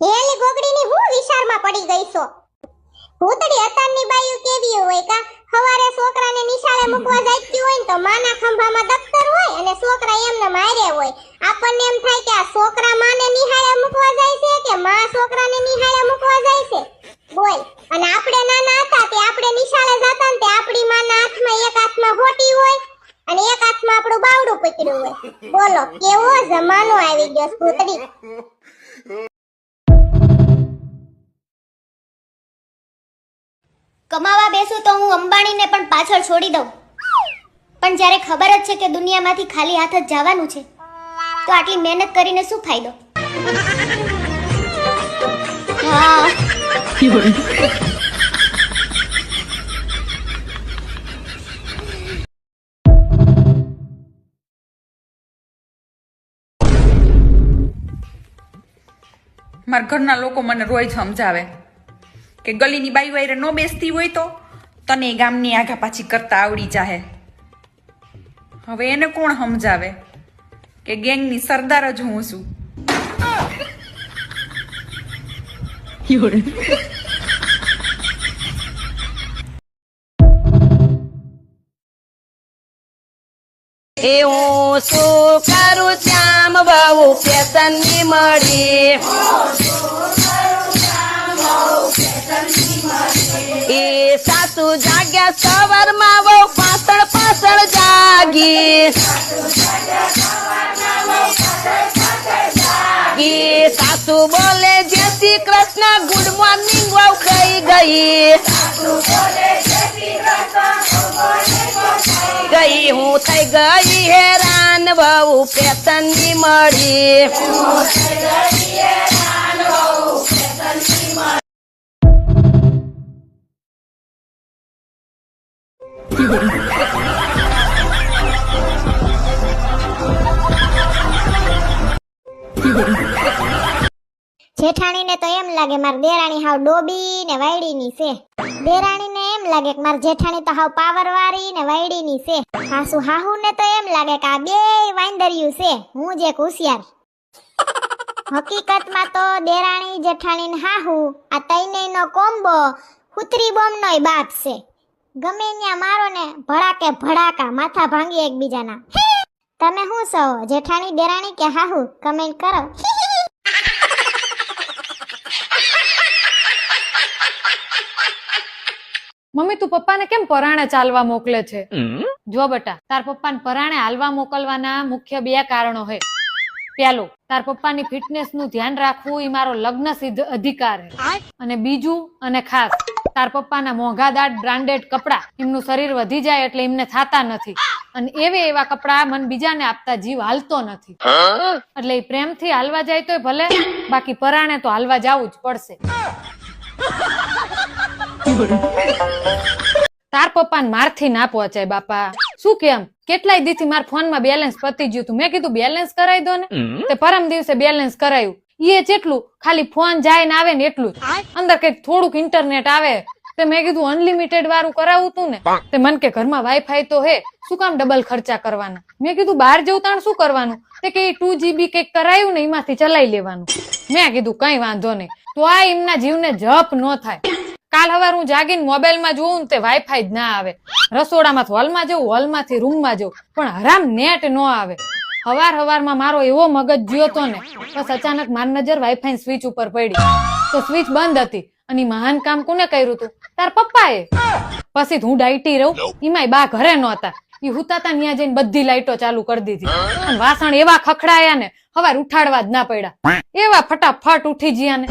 એલી ગોગડીની હું વિચારમાં પડી ગઈ છો? ભૂતડી અતારની બાયું કેવી હોય કા? હવારે છોકરાને નિશાળે મૂકવા જાતી હોય ને તો માના ખંભામાં દફતર હોય અને છોકરા એમને મારે હોય. આપણને એમ થાય કે આ છોકરા માને નિહાળે મૂકવા જાય છે કે માં છોકરાને નિહાળે મૂકવા જાય છે? બોલ. અને આપણે નાના હતા તે આપણે નિશાળે જતા ને તે આપણી માના હાથમાં એક હાથમાં હોટી હોય અને એક હાથમાં આપણું બાવડું પકડ્યું હોય. બોલો, કેવો જમાનો આવી ગયો ભૂતડી? કમાવા બેસું તો હું અંબાણીને પણ પાછળ છોડી દઉં. પણ જ્યારે ખબર જ છે કે દુનિયામાંથી ખાલી હાથ જ જવાનું છે, તો આટલી મહેનત કરીને શું ફાયદો? હા. મારા ઘરના લોકો મને રોજ સમજાવે. કે ગલીની બાઈ વાયરે ન બેસતી હોય તો તને ગામની આગા પાછી કરતા આવડી જાહે. હવે એને કોણ સમજાવે કે ગેંગની સરદાર જ હું છું? એ હું શું કરું, શ્યામ બાબુ પેશનની મળી? સાસુ જાગ્યા સવારમાં બહુ પાછળ પાછળ જાગી એ સાસુ બોલે જય શ્રી કૃષ્ણ ગુડ મોર્નિંગ બહુ કહી ગઈ ગઈ હું થઈ ગઈ હેરાન બહુ પેશનની મળી જેઠાણીને તો એમ લાગે માર દેરાણી હાવ ડોબી ને વાયડીની છે. દેરાણીને એમ લાગે કે માર જેઠાણી તો હાવ પાવરવાળી ને વાયડીની છે. હાસુ હાહુને તો એમ લાગે કે આ બે વાંદરિયું છે. હું જે હોશિયાર. હકીકતમાં તો દેરાણી જેઠાણી ને હાહુ, આ તૈનેયનો કોમ્બો કુતરી બોમ્બનોય બાપ છે. ગમે ત્યાં મારો ને ભડાકે ભડાકા માથા ભાંગી એકબીજાના. તમે શું સહો જેઠાણી દેરાણી કે હાહુ? કમેન્ટ કરો. મમ્મી તું પપ્પાને કેમ પરાણે ચાલવા મોકલે છે? જો બેટા તાર પપ્પાને પરાણે હાલવા મોકલવાના મુખ્ય બે કારણો છે. પેલું તાર પપ્પાની ફિટનેસનું ધ્યાન રાખવું એ મારો લગ્ન સિદ્ધ અધિકાર છે. અને બીજું અને ખાસ તાર પપ્પાના મોંઘાદાટ બ્રાન્ડેડ કપડા એમનું શરીર વધી જાય એટલે એમને થાતા નથી. અને એવે એવા કપડા મન બીજાને આપતા જીવ હાલતો નથી. એટલે એ પ્રેમથી હાલવા જાય તો ભલે બાકી પરાણે તો હાલવા જવું જ પડશે. તાર પપ્પાને મારથી ના પહોંચાય બાપા. શું કેમ કેટલાય દીથી મારા ફોનમાં બેલેન્સ પતી ગયું તું. મેં કીધું બેલેન્સ કરાવી દો ને. તે પરમ દિવસે બેલેન્સ કરાયું. એ જેટલું ખાલી ફોન જાય ને આવે ને એટલું જ. અંદર કંઈક થોડુંક ઇન્ટરનેટ આવે. તે મેં કીધું અનલિમિટેડ વાળું કરાવું તું ને. તે મન કે ઘરમાં વાઈફાઈ તો હે શું કામ ડબલ ખર્ચા કરવાના? મેં કીધું બહાર જવું તાણ શું કરવાનું? તે કે ટુ જીબી કંઈક કરાયું ને એમાંથી ચલાવી લેવાનું. મેં કીધું કઈ વાંધો નહીં. તો આ એમના જીવને જપ ન થાય. કાલ હવાર હું જાગીને મોબાઈલમાં જોઉં ને તે વાઈફાઈ જ ના આવે. રસોડામાં હોલમાં જવું હોલમાંથી રૂમમાં જવું. પણ હરામ નેટ ન આવે. હવાર હવારમાં મારો એવો મગજ જ્યો તો ને, બસ અચાનક માર નજર વાઈફાઈ સ્વિચ ઉપર પડી. તો સ્વિચ બંધ હતી અને મહાન કામ કોને કર્યું તું? તાર પપ્પાએ. પછી હું ડાયટી રહું, એમાંય બા ઘરે નહોતા. એ હુતાતા ત્યાં જઈને બધી લાઈટો ચાલુ કરી દીધી. વાસણ એવા ખખડાયા ને, હવાર ઉઠાડવા જ ના પડ્યા. એવા ફટાફટ ઉઠી ગયા ને.